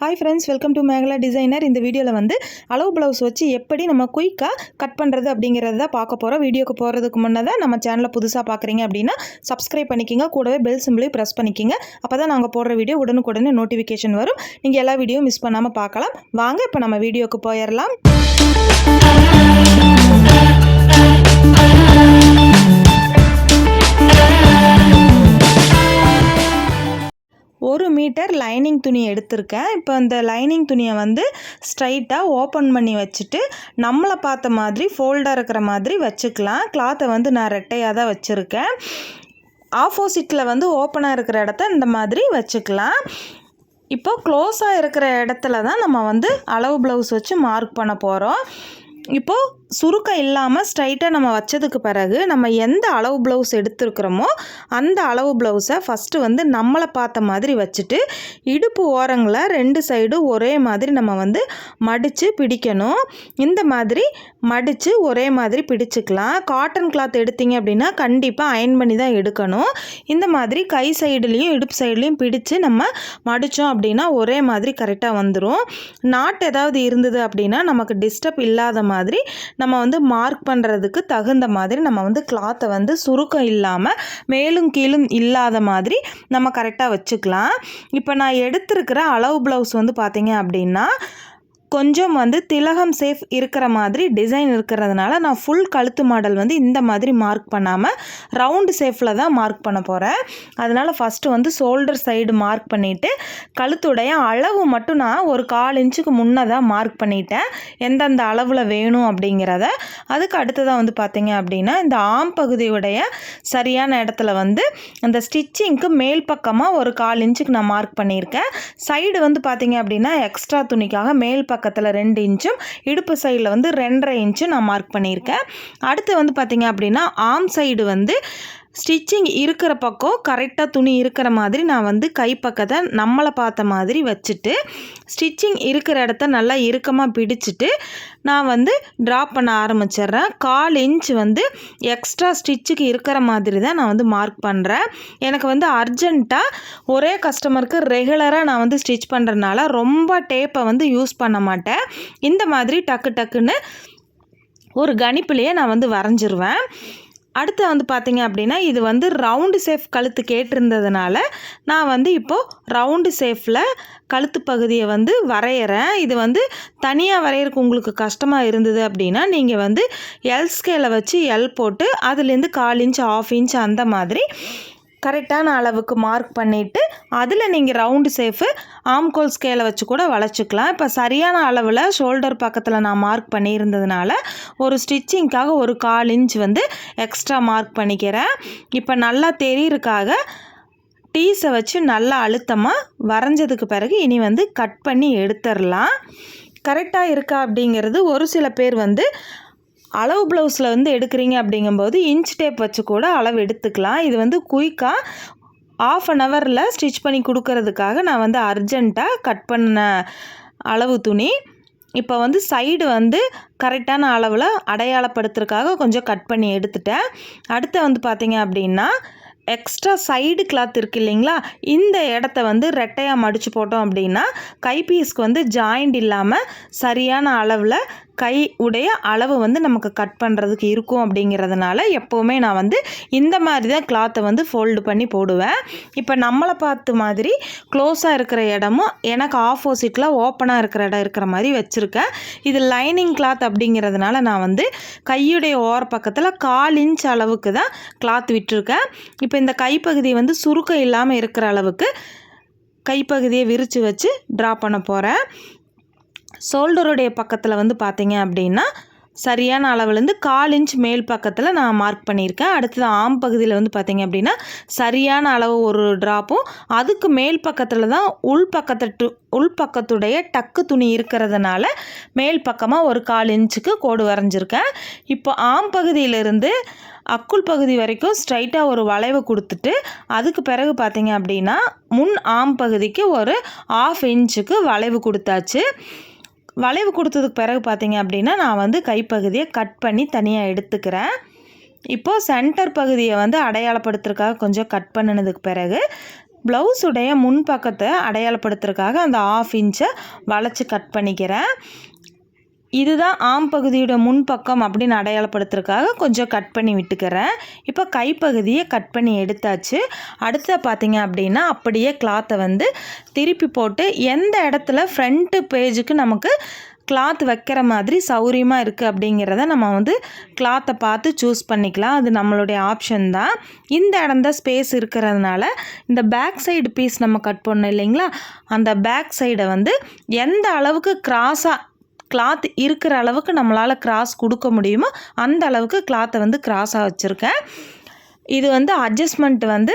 Hi friends welcome to Megala designer இந்த வீடியோவில் வந்து அளவு ப்ளவுஸ் வச்சு எப்படி நம்ம குயிக்காக கட் பண்ணுறது அப்படிங்கிறத தான் பார்க்க போகிறோம் வீடியோக்கு போகிறதுக்கு முன்னே தான் நம்ம சேனலை புதுசாக பார்க்குறீங்க அப்படின்னா சப்ஸ்கிரைப் பண்ணிக்கிங்க. கூடவே பெல் சிம்பிளையும் ப்ரெஸ் பண்ணிக்கிங்க. அப்போ தான் நாங்கள் போடுற வீடியோ உடனுக்குடனே நோட்டிஃபிகேஷன் வரும். நீங்கள் எல்லா வீடியோ மிஸ் பண்ணாமல் பார்க்கலாம். வாங்க இப்போ நம்ம வீடியோக்கு போயிடலாம். ஒரு மீட்டர் லைனிங் துணி எடுத்திருக்கேன். இப்போ இந்த லைனிங் துணியை வந்து ஸ்ட்ரைட்டாக ஓப்பன் பண்ணி வச்சுட்டு நம்மளை பார்த்த மாதிரி ஃபோல்டாக இருக்கிற மாதிரி வச்சுக்கலாம். கிளாத்தை வந்து நான் ரெட்டையாக தான் வச்சுருக்கேன். ஆப்போசிட்டில் வந்து ஓப்பனாக இருக்கிற இடத்த இந்த மாதிரி வச்சுக்கலாம். இப்போ க்ளோஸாக இருக்கிற இடத்துல தான் நம்ம வந்து அளவு ப்ளவுஸ் வச்சு மார்க் பண்ண போகிறோம் இப்போது சுருக்கம் இல்லாமல் ஸ்ட்ரைட்டாக நம்ம வச்சதுக்கு பிறகு நம்ம எந்த அளவு ப்ளவுஸ் எடுத்துருக்குறோமோ அந்த அளவு ப்ளவுஸை ஃபஸ்ட்டு வந்து நம்மளை பார்த்த மாதிரி வச்சுட்டு இடுப்பு ஓரங்களை ரெண்டு சைடும் ஒரே மாதிரி நம்ம வந்து மடித்து பிடிக்கணும். இந்த மாதிரி மடித்து ஒரே மாதிரி பிடிச்சிக்கலாம். காட்டன் கிளாத் எடுத்தீங்க அப்படின்னா கண்டிப்பாக அயன் பண்ணி தான் எடுக்கணும். இந்த மாதிரி கை சைடுலேயும் இடுப்பு சைடுலேயும் பிடிச்சு நம்ம மடித்தோம் அப்படின்னா ஒரே மாதிரி கரெக்டாக வந்துடும் நாட் ஏதாவது இருந்தது அப்படின்னா நமக்கு டிஸ்டர்ப் இல்லாத மாதிரி நம்ம வந்து மார்க் பண்ணுறதுக்கு தகுந்த மாதிரி நம்ம வந்து கிளாத்தை வந்து சுருக்கம் இல்லாமல் மேலும் கீழும் இல்லாத மாதிரி நம்ம கரெக்டாக வச்சுக்கலாம். இப்போ நான் எடுத்திருக்கிற அளவு ப்ளவுஸ் வந்து பார்த்தீங்க அப்படின்னா கொஞ்சம் வந்து திலகம் சேஃப் இருக்கிற மாதிரி டிசைன் இருக்கிறதுனால நான் ஃபுல் கழுத்து மாடல் வந்து இந்த மாதிரி மார்க் பண்ணாமல் ரவுண்டு சேஃபில் தான் மார்க் பண்ண போகிறேன் அதனால் ஃபஸ்ட்டு வந்து ஷோல்டர் சைடு மார்க் பண்ணிவிட்டு கழுத்துடைய அளவு மட்டும் நான் ஒரு கால் இன்ச்சுக்கு முன்னே தான் மார்க் பண்ணிட்டேன். எந்தெந்த அளவில் வேணும் அப்படிங்கிறத. அதுக்கு அடுத்ததாக வந்து பார்த்திங்க அப்படின்னா இந்த ஆம் பகுதியுடைய சரியான இடத்துல வந்து அந்த ஸ்டிச்சிங்க்கு மேல் பக்கமாக ஒரு கால் இன்ச்சுக்கு நான் மார்க் பண்ணியிருக்கேன். சைடு வந்து பார்த்திங்க அப்படின்னா எக்ஸ்ட்ரா துணிக்காக மேல் பக்கம் பக்கத்தில் ரெண்டு இன்ச்சும் இடுப்பு சைடில் வந்து ரெண்டரை இன்ச்சும் நான் மார்க் பண்ணியிருக்கேன். அடுத்து வந்து பார்த்தீங்க அப்படின்னா ஆம் சைடு வந்து ஸ்டிச்சிங் இருக்கிற பக்கம் கரெக்டாக துணி இருக்கிற மாதிரி நான் வந்து கைப்பக்கத்தை நம்மளை பார்த்த மாதிரி வச்சுட்டு ஸ்டிச்சிங் இருக்கிற இடத்த நல்லா இறுக்கமாக பிடிச்சிட்டு நான் வந்து ட்ராப் பண்ண ஆரம்பிச்சிடுறேன். கால் இன்ச் வந்து எக்ஸ்ட்ரா ஸ்டிச்சுக்கு இருக்கிற மாதிரி தான் நான் வந்து மார்க் பண்ணுறேன் எனக்கு வந்து அர்ஜெண்ட்டாக ஒரே கஸ்டமருக்கு ரெகுலராக நான் வந்து ஸ்டிச் பண்ணுறதுனால ரொம்ப டேப்பை வந்து யூஸ் பண்ண மாட்டேன். இந்த மாதிரி டக்கு டக்குன்னு ஒரு கணிப்புலேயே நான் வந்து வரைஞ்சிருவேன். அடுத்து வந்து பார்த்தீங்க அப்படின்னா இது வந்து ரவுண்டு சேஃப் கழுத்து கேட்டிருந்ததுனால நான் வந்து இப்போது ரவுண்டு சேஃபில் கழுத்து பகுதியை வந்து வரைகிறேன் இது வந்து தனியாக வரைகிறக்கு உங்களுக்கு கஷ்டமாக இருந்தது அப்படின்னா நீங்கள் வந்து எல் ஸ்கேலை வச்சு எல் போட்டு அதுலேருந்து கால் இன்ச் ஆஃப் இன்ச் அந்த மாதிரி கரெக்டான அளவுக்கு மார்க் பண்ணிவிட்டு அதில் நீங்கள் ரவுண்டு சேஃபு ஆம்கோல் ஸ்கேலை வச்சு கூட வளைச்சிக்கலாம். இப்போ சரியான அளவில் ஷோல்டர் பக்கத்தில் நான் மார்க் பண்ணியிருந்ததுனால ஒரு ஸ்டிச்சிங்க்காக ஒரு கால் இன்ச் வந்து எக்ஸ்ட்ரா மார்க் பண்ணிக்கிறேன். இப்போ நல்லா தெரியறக்காக டீஸை வச்சு நல்லா அழுத்தமாக வரைஞ்சதுக்கு பிறகு இனி வந்து கட் பண்ணி எடுத்துடலாம். கரெக்டாக இருக்கா அப்படிங்கிறது ஒரு சில பேர் வந்து அளவு ப்ளவுஸில் வந்து எடுக்கிறீங்க அப்படிங்கும்போது இன்ச் டேப் வச்சு கூட அளவு எடுத்துக்கலாம். இது வந்து குயிக்காக ஆஃப் அன் ஹவரில் ஸ்டிச் பண்ணி கொடுக்கறதுக்காக நான் வந்து அர்ஜெண்ட்டாக கட் பண்ண அளவு துணி. இப்போ வந்து சைடு வந்து கரெக்டான அளவில் அடையாளப்படுத்துறதுக்காக கொஞ்சம் கட் பண்ணி எடுத்துட்டேன். அடுத்து வந்து பார்த்தீங்க அப்படின்னா எக்ஸ்ட்ரா சைடு கிளாத் இருக்கு இல்லைங்களா? இந்த இடத்த வந்து ரெட்டையாக மடித்து போட்டோம் அப்படின்னா கைபீஸ்க்கு வந்து ஜாயிண்ட் இல்லாமல் சரியான அளவில் கை உடைய அளவு வந்து நமக்கு கட் பண்ணுறதுக்கு இருக்கும் அப்படிங்கிறதுனால எப்போவுமே நான் வந்து இந்த மாதிரி தான் கிளாத்தை வந்து ஃபோல்டு பண்ணி போடுவேன். இப்போ நம்மளை பார்த்து மாதிரி க்ளோஸாக இருக்கிற இடமும் எனக்கு ஆப்போசிட்டில் ஓப்பனாக இருக்கிற இடம் இருக்கிற மாதிரி வச்சுருக்கேன். இது லைனிங் கிளாத் அப்படிங்கிறதுனால நான் வந்து கையுடைய ஓர பக்கத்தில் கால் இன்ச் அளவுக்கு தான் கிளாத் விட்டுருக்கேன். இப்போ இந்த கைப்பகுதி வந்து சுருக்கம் இல்லாமல் இருக்கிற அளவுக்கு கைப்பகுதியை விரித்து வச்சு ட்ரா பண்ண போகிறேன் ஷோல்டருடைய பக்கத்தில் வந்து பார்த்தீங்க அப்படின்னா சரியான அளவுலேருந்து கால் இன்ச் மேல் பக்கத்தில் நான் மார்க் பண்ணியிருக்கேன். அடுத்தது ஆம் பகுதியில் வந்து பார்த்தீங்க அப்படின்னா சரியான அளவு ஒரு ட்ராப்பும் அதுக்கு மேல் பக்கத்தில் தான் உள் பக்கத்து டு உள் பக்கத்துடைய டக்கு துணி இருக்கிறதுனால மேல் பக்கமாக ஒரு கால் இன்ச்சுக்கு கோடு வரைஞ்சிருக்கேன். இப்போ ஆம் பகுதியிலிருந்து அக்குள் பகுதி வரைக்கும் ஸ்ட்ரைட்டாக ஒரு வளைவு கொடுத்துட்டு அதுக்கு பிறகு பார்த்தீங்க அப்படின்னா முன் ஆம் பகுதிக்கு ஒரு ஆஃப் இன்ச்சுக்கு வளைவு கொடுத்தாச்சு. வளைவு கொடுத்ததுக்கு பிறகு பார்த்திங்க அப்படின்னா நான் வந்து கைப்பகுதியை கட் பண்ணி தனியாக எடுத்துக்கிறேன். இப்போது சென்டர் பகுதியை வந்து அடையாளப்படுத்துறதுக்காக கொஞ்சம் கட் பண்ணினதுக்கு பிறகு ப்ளவுஸுடைய முன் பக்கத்தை அடையாளப்படுத்துறதுக்காக அந்த ஆஃப் இன்ச்சை வளைச்சி கட் பண்ணிக்கிறேன். இதுதான் ஆம் பகுதியோட முன்பக்கம் அப்படின்னு அடையாளப்படுத்துறதுக்காக கொஞ்சம் கட் பண்ணி விட்டுக்கிறேன். இப்போ கைப்பகுதியை கட் பண்ணி எடுத்தாச்சு. அடுத்த பார்த்தீங்க அப்படின்னா அப்படியே கிளாத்தை வந்து திருப்பி போட்டு எந்த இடத்துல ஃப்ரண்ட்டு பேஜுக்கு நமக்கு கிளாத் வைக்கிற மாதிரி சௌரியமாக இருக்குது அப்படிங்கிறத நம்ம வந்து கிளாத்தை பார்த்து சூஸ் பண்ணிக்கலாம். அது நம்மளுடைய ஆப்ஷன் தான். இந்த இடம் தான் ஸ்பேஸ் இருக்கிறதுனால இந்த பேக் சைடு பீஸ் நம்ம கட் பண்ணோம் இல்லைங்களா? அந்த பேக் சைடை வந்து எந்த அளவுக்கு கிராஸாக கிளாத் இருக்கிற அளவுக்கு நம்மளால் கிராஸ் கொடுக்க முடியுமோ அந்த அளவுக்கு கிளாத்தை வந்து கிராஸாக வச்சுருக்கேன். இது வந்து அட்ஜஸ்ட்மெண்ட் வந்து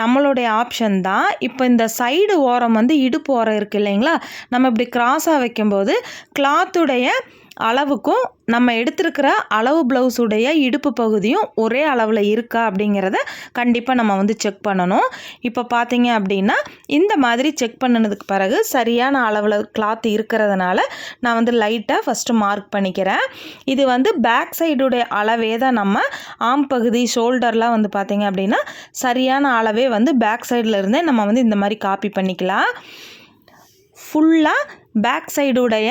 நம்மளுடைய ஆப்ஷன் தான். இப்போ இந்த சைடு ஓரம் வந்து இடுப்பு ஓரம் இருக்குது இல்லைங்களா? நம்ம இப்படி கிராஸாக வைக்கும்போது கிளாத்துடைய அளவுக்கும் நம்ம எடுத்திருக்கிற அளவு ப்ளவுஸுடைய இடுப்பு பகுதியும் ஒரே அளவில் இருக்கா அப்படிங்கிறத கண்டிப்பாக நம்ம வந்து செக் பண்ணணும். இப்போ பார்த்தீங்க அப்படின்னா இந்த மாதிரி செக் பண்ணினதுக்கு பிறகு சரியான அளவில் கிளாத் இருக்கிறதுனால நான் வந்து லைட்டாக ஃபஸ்ட்டு மார்க் பண்ணிக்கிறேன். இது வந்து பேக் சைடுடைய அளவே தான் நம்ம ஆம் பகுதி ஷோல்டர்லாம் வந்து பார்த்தீங்க அப்படின்னா சரியான அளவே வந்து பேக் சைடில் இருந்தே நம்ம வந்து இந்த மாதிரி காப்பி பண்ணிக்கலாம். ஃபுல்லாக பேக் சைடுடைய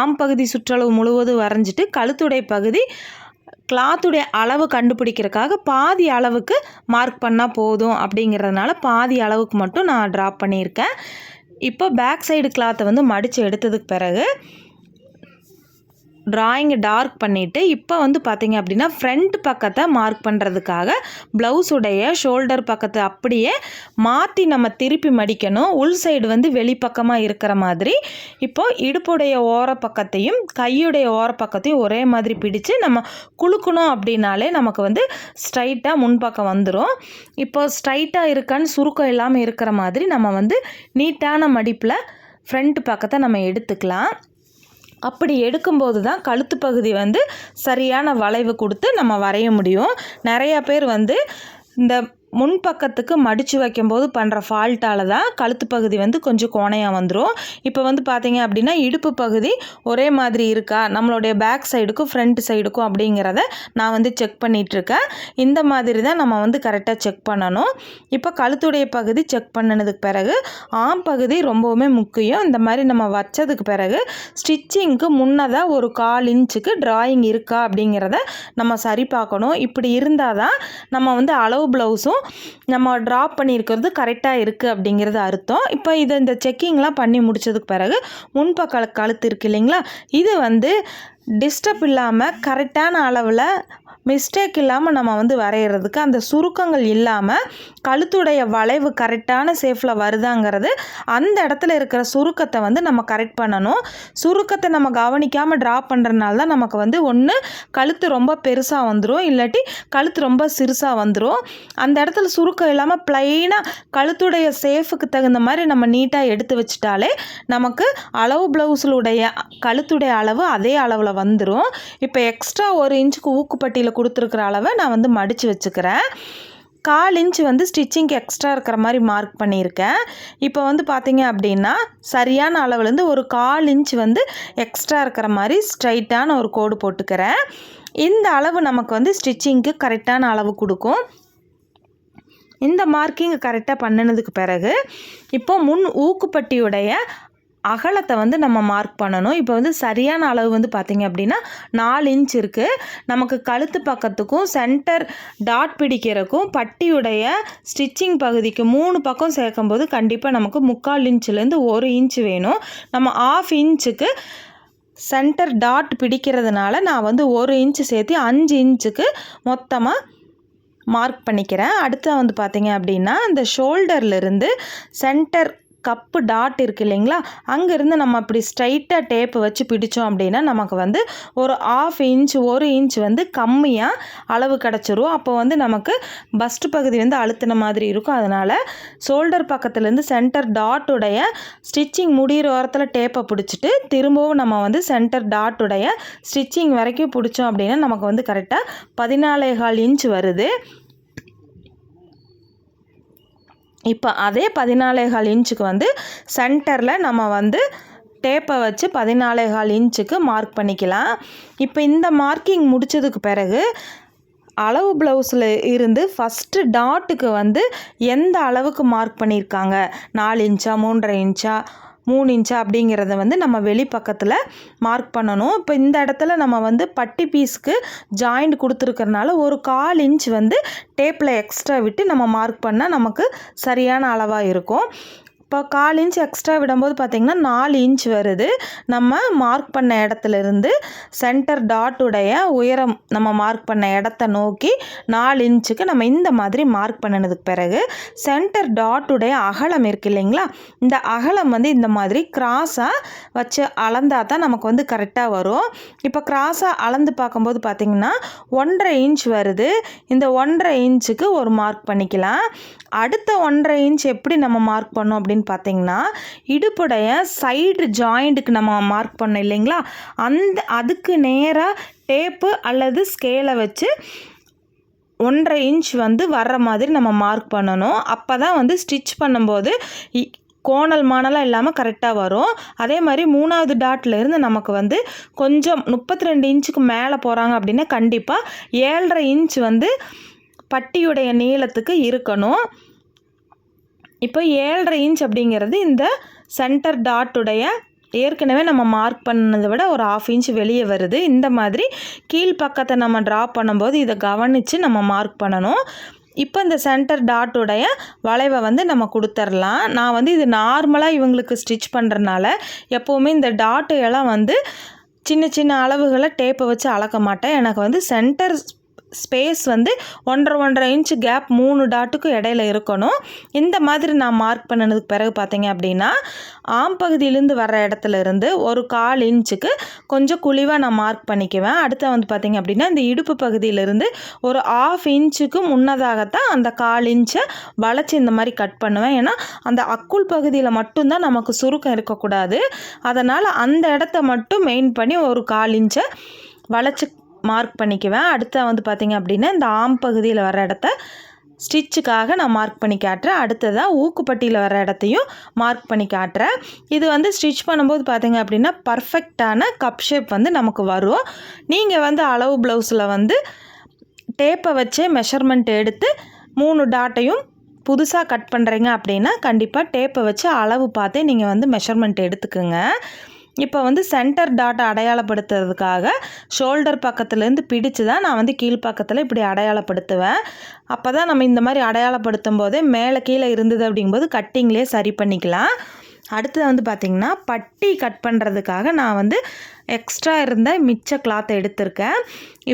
ஆம் பகுதி சுற்றளவு முழுவதும் வரைஞ்சிட்டு கழுத்துடைய பகுதி கிளாத்துடைய அளவு கண்டுபிடிக்கிறதுக்காக பாதி அளவுக்கு மார்க் பண்ணால் போதும் அப்படிங்கிறதுனால பாதி அளவுக்கு மட்டும் நான் ட்ராப் பண்ணியிருக்கேன். இப்போ பேக் சைடு கிளாத்தை வந்து மடித்து எடுத்ததுக்கு பிறகு ட்ராயிங்கை டார்க் பண்ணிவிட்டு இப்போ வந்து பார்த்தீங்க அப்படின்னா ஃப்ரண்ட் பக்கத்தை மார்க் பண்ணுறதுக்காக ப்ளவுஸுடைய ஷோல்டர் பக்கத்தை அப்படியே மாற்றி நம்ம திருப்பி மடிக்கணும். உள் சைடு வந்து வெளிப்பக்கமாக இருக்கிற மாதிரி. இப்போது இடுப்புடைய ஓர பக்கத்தையும் கையுடைய ஓர பக்கத்தையும் ஒரே மாதிரி பிடிச்சு நம்ம குலுக்கணும் அப்படின்னாலே நமக்கு வந்து ஸ்ட்ரைட்டாக முன்பக்கம் வந்துடும் இப்போ ஸ்ட்ரைட்டாக இருக்கான்னு சுருக்கம் இல்லாமல் இருக்கிற மாதிரி நம்ம வந்து நீட்டான மடிப்பில் ஃப்ரண்ட் பக்கத்தை நம்ம எடுத்துக்கலாம். அப்படி எடுக்கும்போது தான் கழுத்து பகுதி வந்து சரியான வளைவு கொடுத்து நம்ம வரைய முடியும். நிறையா பேர் வந்து இந்த முன்பக்கத்துக்கு மடித்து வைக்கும்போது பண்ணுற ஃபால்ட்டால் தான் கழுத்து பகுதி வந்து கொஞ்சம் கோணையாக வந்துடும் இப்போ வந்து பார்த்தீங்க அப்படின்னா இடுப்பு பகுதி ஒரே மாதிரி இருக்கா? நம்மளுடைய பேக் சைடுக்கும் ஃப்ரண்ட் சைடுக்கும் அப்படிங்கிறத நான் வந்து செக் பண்ணிகிட்ருக்கேன் இந்த மாதிரி தான் நம்ம வந்து கரெக்டாக செக் பண்ணணும். இப்போ கழுத்துடைய பகுதி செக் பண்ணினதுக்கு பிறகு ஆம் பகுதி ரொம்பவுமே முக்கியம். இந்த மாதிரி நம்ம வச்சதுக்கு பிறகு ஸ்டிச்சிங்க்கு முன்னதாக ஒரு கால் இன்ச்சுக்கு ட்ராயிங் இருக்கா அப்படிங்கிறத நம்ம சரி பார்க்கணும். இப்படி இருந்தால் தான் நம்ம வந்து அளவு ப்ளவுஸும் நம்ம ட்ராப் பண்ணியிருக்கிறது கரெக்டாக இருக்குது அப்படிங்கிறது அர்த்தம். இப்போ இதை இந்த செக்கிங்லாம் பண்ணி முடிச்சதுக்கு பிறகு முன்பக்க கழுத்து இருக்கு இல்லைங்களா? இது வந்து டிஸ்டர்ப் இல்லாமல் கரெக்டான அளவில் மிஸ்டேக் இல்லாமல் நம்ம வந்து வரைகிறதுக்கு அந்த சுருக்கங்கள் இல்லாமல் கழுத்துடைய வளைவு கரெக்டான சேஃபில் வருதாங்கிறது அந்த இடத்துல இருக்கிற சுருக்கத்தை வந்து நம்ம கரெக்ட் பண்ணணும். சுருக்கத்தை நம்ம கவனிக்காமல் ட்ரா பண்ணுறதுனால தான் நமக்கு வந்து ஒன்று கழுத்து ரொம்ப பெருசாக வந்துடும் இல்லாட்டி கழுத்து ரொம்ப சிறுசாக வந்துடும் அந்த இடத்துல சுருக்கம் இல்லாமல் ப்ளைனாக கழுத்துடைய சேஃபுக்கு தகுந்த மாதிரி நம்ம நீட்டாக எடுத்து வச்சிட்டாலே நமக்கு அளவு ப்ளவுஸுடைய கழுத்துடைய அளவு அதே அளவில் வந்துடும் இப்போ எக்ஸ்ட்ரா ஒரு இன்ச்சுக்கு ஊக்குப்பட்டியில் கொடுத்துருக்குற அளவை நான் வந்து மடித்து வச்சுக்கிறேன். கால் இன்ச் வந்து ஸ்டிச்சிங்க்கு எக்ஸ்ட்ரா இருக்கிற மாதிரி மார்க் பண்ணியிருக்கேன். இப்போ வந்து பார்த்தீங்க அப்படின்னா சரியான அளவுலேருந்து ஒரு கால் இன்ச் வந்து எக்ஸ்ட்ரா இருக்கிற மாதிரி ஸ்ட்ரைட்டான ஒரு கோடு போட்டுக்கிறேன். இந்த அளவு நமக்கு வந்து ஸ்டிச்சிங்க்கு கரெக்டான அளவு கொடுக்கும். இந்த மார்க்கிங் கரெக்டாக பண்ணினதுக்கு பிறகு இப்போ முன் ஊக்குப்பட்டியுடைய அகலத்தை வந்து நம்ம மார்க் பண்ணணும். இப்போ வந்து சரியான அளவு வந்து பார்த்திங்க அப்படின்னா நாலு இன்ச் இருக்குது நமக்கு கழுத்து பக்கத்துக்கும் சென்டர் டாட் பிடிக்கிறதுக்கும் பட்டியுடைய ஸ்டிச்சிங் பகுதிக்கு மூணு பக்கம் சேர்க்கும்போது கண்டிப்பாக நமக்கு முக்கால் இன்ச்சுலேருந்து ஒரு இன்ச் வேணும். நம்ம ஆஃப் இன்ச்சுக்கு சென்டர் டாட் பிடிக்கிறதுனால நான் வந்து ஒரு இன்ச்சு சேர்த்து அஞ்சு இன்ச்சுக்கு மொத்தமாக மார்க் பண்ணிக்கிறேன். அடுத்து வந்து பார்த்திங்க அப்படின்னா இந்த ஷோல்டர்லேருந்து சென்டர் கப்பு டாட் இருக்கு இல்லைங்களா? அங்கேருந்து நம்ம அப்படி ஸ்ட்ரைட்டாக டேப்பு வச்சு பிடிச்சோம் அப்படின்னா நமக்கு வந்து ஒரு ஆஃப் இன்ச் ஒரு இன்ச் வந்து கம்மியாக அளவு கிடச்சிரும். அப்போ வந்து நமக்கு பஸ்ட் பகுதி வந்து அழுத்தின மாதிரி இருக்கும். அதனால் ஷோல்டர் பக்கத்துலேருந்து சென்டர் டாட்டுடைய ஸ்டிச்சிங் முடிகிற ஓரத்தில் டேப்பை பிடிச்சிட்டு திரும்பவும் நம்ம வந்து சென்டர் டாட்டுடைய ஸ்டிச்சிங் வரைக்கும் பிடிச்சோம் அப்படின்னா நமக்கு வந்து கரெக்டாக பதினாலே கால் இன்ச் வருது. இப்போ அதே பதினாலேகால் இன்ச்சுக்கு வந்து சென்டரில் நம்ம வந்து டேப்பை வச்சு பதினாலேகால் இன்ச்சுக்கு மார்க் பண்ணிக்கலாம். இப்போ இந்த மார்க்கிங் முடித்ததுக்கு பிறகு அளவு ப்ளவுஸில் இருந்து ஃபஸ்ட்டு டாட்டுக்கு வந்து எந்த அளவுக்கு மார்க் பண்ணியிருக்காங்க? நாலு இன்ச்சா மூன்றரை இன்ச்சா? மூணு இன்ச்சா அப்படிங்கிறத வந்து நம்ம வெளிப்பக்கத்தில் மார்க் பண்ணணும். இப்போ இந்த இடத்துல நம்ம வந்து பட்டி பீஸ்க்கு ஜாயிண்ட் கொடுத்துருக்கறனால ஒரு கால் இன்ச் வந்து டேப்பில் எக்ஸ்ட்ரா விட்டு நம்ம மார்க் பண்ணால் நமக்கு சரியான அளவாக இருக்கும். இப்போ கால் இன்ச் எக்ஸ்ட்ரா விடும்போது பார்த்திங்கன்னா நாலு இன்ச் வருது. நம்ம மார்க் பண்ண இடத்துல இருந்து சென்டர் டாட்டுடைய உயரம் நம்ம மார்க் பண்ண இடத்த நோக்கி நாலு இன்ச்சுக்கு நம்ம இந்த மாதிரி மார்க் பண்ணினதுக்கு பிறகு சென்டர் டாட்டுடைய அகலம் இருக்கு இல்லைங்களா? இந்த அகலம் வந்து இந்த மாதிரி கிராஸாக வச்சு அளந்தா தான் நமக்கு வந்து கரெக்டாக வரும். இப்போ கிராஸாக அளந்து பார்க்கும்போது பார்த்திங்கன்னா ஒன்றரை இன்ச் வருது. இந்த ஒன்றரை இன்ச்சுக்கு ஒரு மார்க் பண்ணிக்கலாம். அடுத்த ஒன்றரை இன்ச் எப்படி நம்ம மார்க் பண்ணோம் அப்படின்னு பார்த்தீங்கன்னா இடுப்புடைய சைடு ஜாயிண்ட்டுக்கு நம்ம மார்க் பண்ணோம் இல்லைங்களா? அந்த அதுக்கு நேராக டேப்பு அல்லது ஸ்கேலை வச்சு ஒன்றரை இன்ச் வந்து வர்ற மாதிரி நம்ம மார்க் பண்ணணும். அப்போ தான் வந்து ஸ்டிச் பண்ணும்போது இ- கோணல் மானலாம் இல்லாமல் கரெக்டாக வரும். அதே மாதிரி மூணாவது டாட்லேருந்து நமக்கு வந்து கொஞ்சம் முப்பத்தி ரெண்டு இன்ச்சுக்கு மேலே போகிறாங்க அப்படின்னா கண்டிப்பாக ஏழரை இன்ச் வந்து பட்டியுடைய நீளத்துக்கு இருக்கணும். இப்போ ஏழரை இன்ச் அப்படிங்கிறது இந்த சென்டர் டாட்டுடைய ஏற்கனவே நம்ம மார்க் பண்ணதை விட ஒரு ஆஃப் இன்ச் வெளியே வருது. இந்த மாதிரி கீழ்ப்பக்கத்தை நம்ம ட்ரா பண்ணும்போது இதை கவனித்து நம்ம மார்க் பண்ணணும். இப்போ இந்த சென்டர் டாட்டுடைய வளைவை வந்து நம்ம கொடுத்துர்லாம். நான் வந்து இது நார்மலாக இவங்களுக்கு ஸ்டிச் பண்ணுறனால எப்போவுமே இந்த டாட்டு எல்லாம் வந்து சின்ன சின்ன அளவுகளை டேப்பை வச்சு அளக்க மாட்டேன். எனக்கு வந்து சென்டர் ஸ்பேஸ் வந்து ஒன்றரை ஒன்றரை இன்ச் கேப் மூணு டாட்டுக்கும் இடையில இருக்கணும். இந்த மாதிரி நான் மார்க் பண்ணினதுக்கு பிறகு பார்த்தீங்க அப்படின்னா ஆம் பகுதியிலேருந்து வர்ற இடத்துல இருந்து ஒரு கால் இன்ச்சுக்கு கொஞ்சம் குழிவாக நான் மார்க் பண்ணிக்குவேன். அடுத்து வந்து பார்த்தீங்க அப்படின்னா இந்த இடுப்பு பகுதியிலேருந்து ஒரு ஆஃப் இன்ச்சுக்கு முன்னதாகத்தான் அந்த கால் இன்ச்சை வளைச்சி இந்த மாதிரி கட் பண்ணுவேன். ஏன்னா அந்த அக்குள் பகுதியில் மட்டும்தான் நமக்கு சுருக்கம் இருக்கக்கூடாது. அதனால் அந்த இடத்த மட்டும் மெயின் பண்ணி ஒரு கால் இன்ச்சை வளைச்சி மார்க் பண்ணிக்குவேன். அடுத்த வந்து பார்த்திங்க அப்படின்னா இந்த ஆம் பகுதியில் வர இடத்த ஸ்டிச்சுக்காக நான் மார்க் பண்ணி காட்டுறேன். அடுத்ததாக ஊக்குப்பட்டியில் வர இடத்தையும் மார்க் பண்ணி காட்டுறேன். இது வந்து ஸ்டிச் பண்ணும்போது பார்த்தீங்க அப்படின்னா பர்ஃபெக்டான கப் ஷேப் வந்து நமக்கு வரும். நீங்கள் வந்து அளவு ப்ளவுஸில் வந்து டேப்பை வச்சே மெஷர்மெண்ட் எடுத்து மூணு டாட்டையும் புதுசாக கட் பண்ணுறீங்க அப்படின்னா கண்டிப்பாக டேப்பை வச்சு அளவு பார்த்தே நீங்கள் வந்து மெஷர்மெண்ட் எடுத்துக்கோங்க. இப்போ வந்து சென்டர் டாட்டை அடையாளப்படுத்துறதுக்காக ஷோல்டர் பக்கத்துலேருந்து பிடிச்சு தான் நான் வந்து கீழ்ப்பக்கத்தில் இப்படி அடையாளப்படுத்துவேன். அப்போ தான் நம்ம இந்த மாதிரி அடையாளப்படுத்தும் போதே மேலே கீழே இருந்தது அப்படிங்கும்போது கட்டிங்லேயே சரி பண்ணிக்கலாம். அடுத்தது வந்து பார்த்திங்கன்னா பட்டி கட் பண்ணுறதுக்காக நான் வந்து எக்ஸ்ட்ரா இருந்த மிச்ச கிளாத்தை எடுத்திருக்கேன்.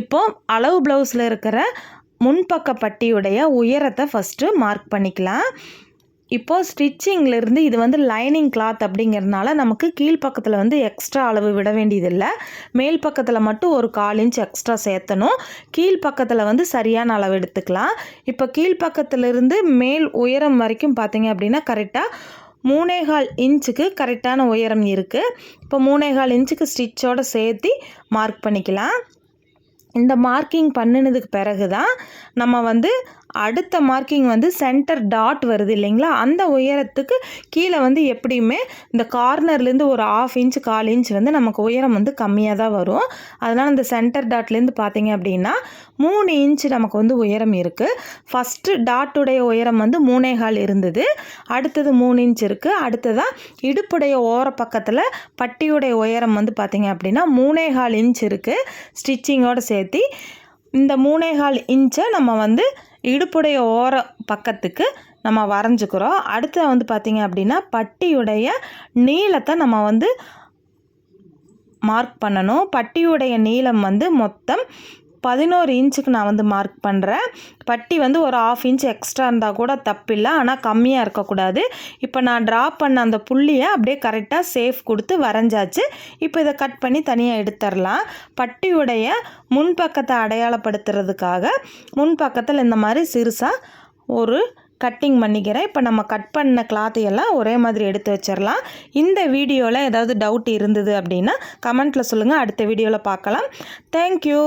இப்போது அளவு ப்ளவுஸில் இருக்கிற முன்பக்க பட்டியுடைய உயரத்தை ஃபஸ்ட்டு மார்க் பண்ணிக்கலாம். இப்போது ஸ்டிச்சிங்லேருந்து இது வந்து லைனிங் கிளாத் அப்படிங்கிறதுனால நமக்கு கீழ்ப்பக்கத்தில் வந்து எக்ஸ்ட்ரா அளவு விட வேண்டியதில்லை. மேல் பக்கத்தில் மட்டும் ஒரு கால் இன்ச் எக்ஸ்ட்ரா சேர்த்தணும். கீழ்ப்பக்கத்தில் வந்து சரியான அளவு எடுத்துக்கலாம். இப்போ கீழ்ப்பக்கத்துலேருந்து மேல் உயரம் வரைக்கும் பார்த்தீங்க அப்படின்னா கரெக்டாக மூணேகால் இன்ச்சுக்கு கரெக்டான உயரம் இருக்குது இப்போ மூணேகால் இன்ச்சுக்கு ஸ்டிச்சோடு சேர்த்து மார்க் பண்ணிக்கலாம். இந்த மார்க்கிங் பண்ணினதுக்கு பிறகு தான் நம்ம வந்து அடுத்த மார்க்கிங் வந்து சென்டர் டாட் வருது இல்லைங்களா? அந்த உயரத்துக்கு கீழே வந்து எப்படியுமே இந்த கார்னர்லேருந்து ஒரு ஆஃப் இன்ச் கால் இன்ச் வந்து நமக்கு உயரம் வந்து கம்மியாக தான் வரும். அதனால் அந்த சென்டர் டாட்லேருந்து பார்த்தீங்க அப்படின்னா மூணு இன்ச் நமக்கு வந்து உயரம் இருக்குது ஃபஸ்ட்டு டாட்டுடைய உயரம் வந்து மூணே கால் இருந்தது. அடுத்தது மூணு இன்ச் இருக்குது அடுத்ததாக இடுப்புடைய ஓர பக்கத்தில் பட்டியுடைய உயரம் வந்து பார்த்தீங்க அப்படின்னா மூணே கால் இன்ச் இருக்குது ஸ்டிச்சிங்கோடு சேர்த்து இந்த மூணே கால் இன்ச்சை நம்ம வந்து இடுப்புடைய ஓர பக்கத்துக்கு நம்ம வரைஞ்சிக்கிறோம். அடுத்து வந்து பார்த்திங்க அப்படின்னா பட்டியுடைய நீளத்தை நம்ம வந்து மார்க் பண்ணணும். பட்டியுடைய நீளம் வந்து மொத்தம் பதினோரு இன்ச்சுக்கு நான் வந்து மார்க் பண்ணுறேன் பட்டி வந்து ஒரு ஆஃப் இன்ச் எக்ஸ்ட்ரா இருந்தால் கூட தப்பில்லை. ஆனால் கம்மியாக இருக்கக்கூடாது. இப்போ நான் ட்ரா பண்ண அந்த புள்ளியை அப்படியே கரெக்டாக சேஃப் கொடுத்து வரைஞ்சாச்சு. இப்போ இதை கட் பண்ணி தனியாக எடுத்துடலாம். பட்டியுடைய முன்பக்கத்தை அடையாளப்படுத்துறதுக்காக முன்பக்கத்தில் இந்த மாதிரி சிறுசாக ஒரு கட்டிங் பண்ணிக்கிறேன். இப்போ நம்ம கட் பண்ண கிளாத்தையெல்லாம் ஒரே மாதிரி எடுத்து வச்சிடலாம். இந்த வீடியோவில் ஏதாவது டவுட் இருந்தது அப்படின்னா கமெண்ட்டில் சொல்லுங்கள் அடுத்த வீடியோவில் பார்க்கலாம். தேங்க்யூ